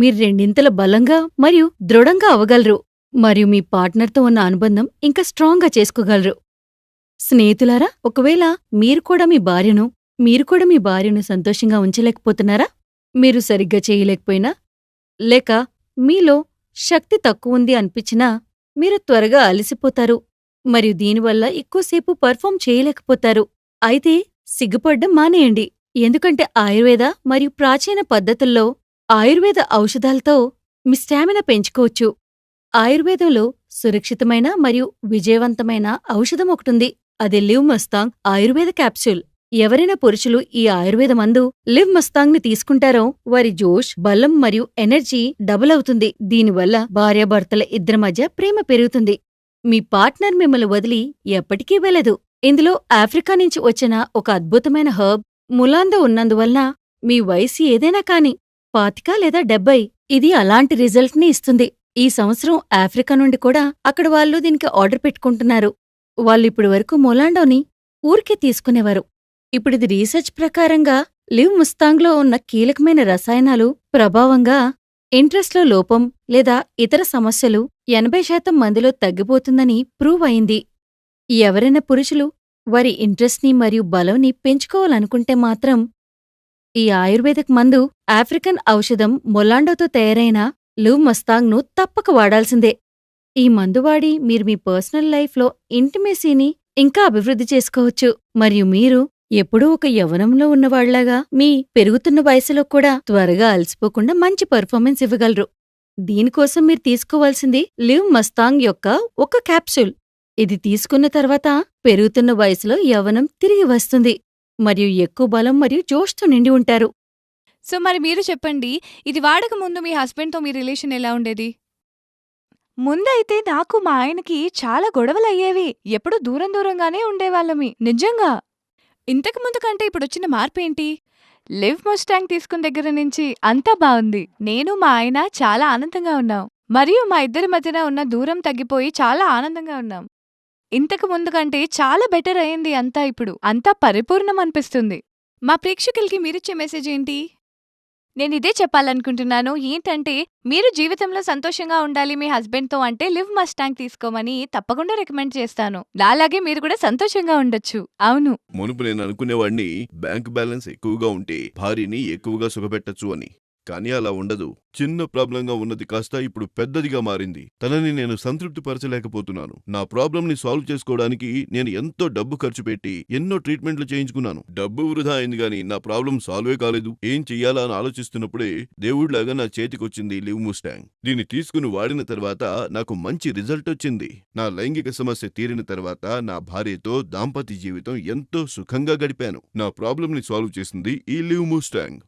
మీరు రెండింతల బలంగా మరియు దృఢంగా అవగలరు మరియు మీ పార్ట్నర్తో ఉన్న అనుబంధం ఇంకా స్ట్రాంగ్గా చేసుకోగలరు. స్నేహితులారా ఒకవేళ మీరు కూడా మీ భార్యను మీరు కూడా మీ భార్యను సంతోషంగా ఉంచలేకపోతున్నారా? మీరు సరిగ్గా చేయలేకపోయినా లేక మీలో శక్తి తక్కువుంది అనిపించినా మీరు త్వరగా అలసిపోతారు. మరియు దీనివల్ల ఎక్కువసేపు పర్ఫామ్ చేయలేకపోతారు. అయితే సిగ్గుపడ్డం మానేయండి. ఎందుకంటే ఆయుర్వేద మరియు ప్రాచీన పద్ధతుల్లో ఆయుర్వేద ఔషధాలతో మీ స్టామినా పెంచుకోవచ్చు. ఆయుర్వేదంలో సురక్షితమైన మరియు విజయవంతమైన ఔషధం ఒకటుంది. అది లివ్ మస్తాంగ్ ఆయుర్వేద క్యాప్సూల్. ఎవరైనా పురుషులు ఈ ఆయుర్వేద మందు లివ్ మస్తాంగ్ని తీసుకుంటారో వారి జోష్ బలం మరియు ఎనర్జీ డబుల్ అవుతుంది. దీనివల్ల భార్యాభర్తల ఇద్దరి మధ్య ప్రేమ పెరుగుతుంది. మీ పార్ట్నర్ మిమ్మల్ని వదిలి ఎప్పటికీ వెళ్ళదు. ఇందులో ఆఫ్రికా నుంచి వచ్చిన ఒక అద్భుతమైన హర్బ్ ములాందో ఉన్నందువలన మీ వయసు ఏదైనా కాని పాతిక లేదా డెబ్బై. ఇది అలాంటి రిజల్ట్ని ఇస్తుంది. ఈ సంవత్సరం ఆఫ్రికా నుండి కూడా అక్కడ వాళ్ళు దీనికి ఆర్డర్ పెట్టుకుంటున్నారు. వాళ్ళు ఇప్పటి వరకు మొలాండోని ఊరికే తీసుకునేవారు. ఇప్పుడిది రీసెర్చ్ ప్రకారంగా లివ్ ముస్తాంగ్లో ఉన్న కీలకమైన రసాయనాలు ప్రభావంగా ఇంట్రెస్ట్లో లోపం లేదా ఇతర సమస్యలు ఎనభై శాతం మందిలో తగ్గిపోతుందని ప్రూవ్ అయింది. ఎవరైనా పురుషులు వారి ఇంట్రెస్ట్ని మరియు బలంని పెంచుకోవాలనుకుంటే మాత్రం ఈ ఆయుర్వేదిక్ మందు ఆఫ్రికన్ ఔషధం మొలాండోతో తయారైన లివ్ మస్తాంగ్ను తప్పక వాడాల్సిందే. ఈ మందు వాడి మీరు మీ పర్సనల్ లైఫ్లో ఇంటిమేసీని ఇంకా అభివృద్ధి చేసుకోవచ్చు. మరియు మీరు ఎప్పుడూ ఒక యవ్వనంలో ఉన్నవాళ్ళాగా మీ పెరుగుతున్న వయసులో కూడా త్వరగా అలసిపోకుండా మంచి పర్ఫార్మెన్స్ ఇవ్వగలరు. దీనికోసం మీరు తీసుకోవాల్సింది లివ్ మస్తాంగ్ యొక్క ఒక క్యాప్సూల్. ఇది తీసుకున్న తర్వాత పెరుగుతున్న వయసులో యవ్వనం తిరిగి వస్తుంది. మరియు ఎక్కువ బలం మరియు జోష్తో నిండి ఉంటారు. సో మరి మీరు చెప్పండి ఇది వాడక ముందు మీ హస్బెండ్తో మీ రిలేషన్ ఎలా ఉండేది? ముందైతే నాకు మా ఆయనకి చాలా గొడవలు అయ్యేవి ఎప్పుడు దూరం దూరంగానే ఉండేవాళ్ళమి నిజంగా. ఇంతకు ముందు కంటే ఇప్పుడు వచ్చిన మార్పు ఏంటి లివ్ మొస్టాంగ్ తీసుకున్న దగ్గర నుంచి అంతా బాగుంది. నేను మా ఆయన చాలా ఆనందంగా ఉన్నాం. మరియు మా ఇద్దరి మధ్యన ఉన్న దూరం తగ్గిపోయి చాలా ఆనందంగా ఉన్నాం. ఇంతకు ముందు కంటే చాలా బెటర్ అయింది అంతా ఇప్పుడు. అంతా పరిపూర్ణం అనిపిస్తుంది. మా ప్రేక్షకులకి మీరిచ్చే మెసేజ్ ఏంటి? నేను ఇదే చెప్పాలనుకుంటున్నాను. ఏంటంటే మీరు జీవితంలో సంతోషంగా ఉండాలి మీ హస్బెండ్తో అంటే లివ్ మస్టాంగ్ తీసుకోమని తప్పకుండా రికమెండ్ చేస్తాను. నాలాగే మీరు కూడా సంతోషంగా ఉండొచ్చు. అవును. మునుపు నేను అనుకునేవాడిని బ్యాంక్ బ్యాలెన్స్ ఎక్కువగా ఉంటే భార్యని ఎక్కువగా సుఖపెట్టచ్చు అని. కానీ అలా ఉండదు. చిన్న ప్రాబ్లంగా ఉన్నది కాస్త ఇప్పుడు పెద్దదిగా మారింది. తనని నేను సంతృప్తి పరచలేకపోతున్నాను నా ప్రాబ్లంని సాల్వ్ చేసుకోవడానికి నేను ఎంతో డబ్బు ఖర్చు పెట్టి ఎన్నో ట్రీట్మెంట్లు చేయించుకున్నాను. డబ్బు వృధా అయింది గాని నా ప్రాబ్లం సాల్వే కాలేదు. ఏం చెయ్యాలా అని ఆలోచిస్తున్నప్పుడే దేవుడిలాగా నా చేతికొచ్చింది లివ్ ముస్టాంగ్. దీన్ని తీసుకుని వాడిన తర్వాత నాకు మంచి రిజల్ట్ వచ్చింది. నా లైంగిక సమస్య తీరిన తర్వాత నా భార్యతో దాంపత్య జీవితం ఎంతో సుఖంగా గడిపాను. నా ప్రాబ్లంని సాల్వ్ చేసింది ఈ లివ్ ముస్టాంగ్.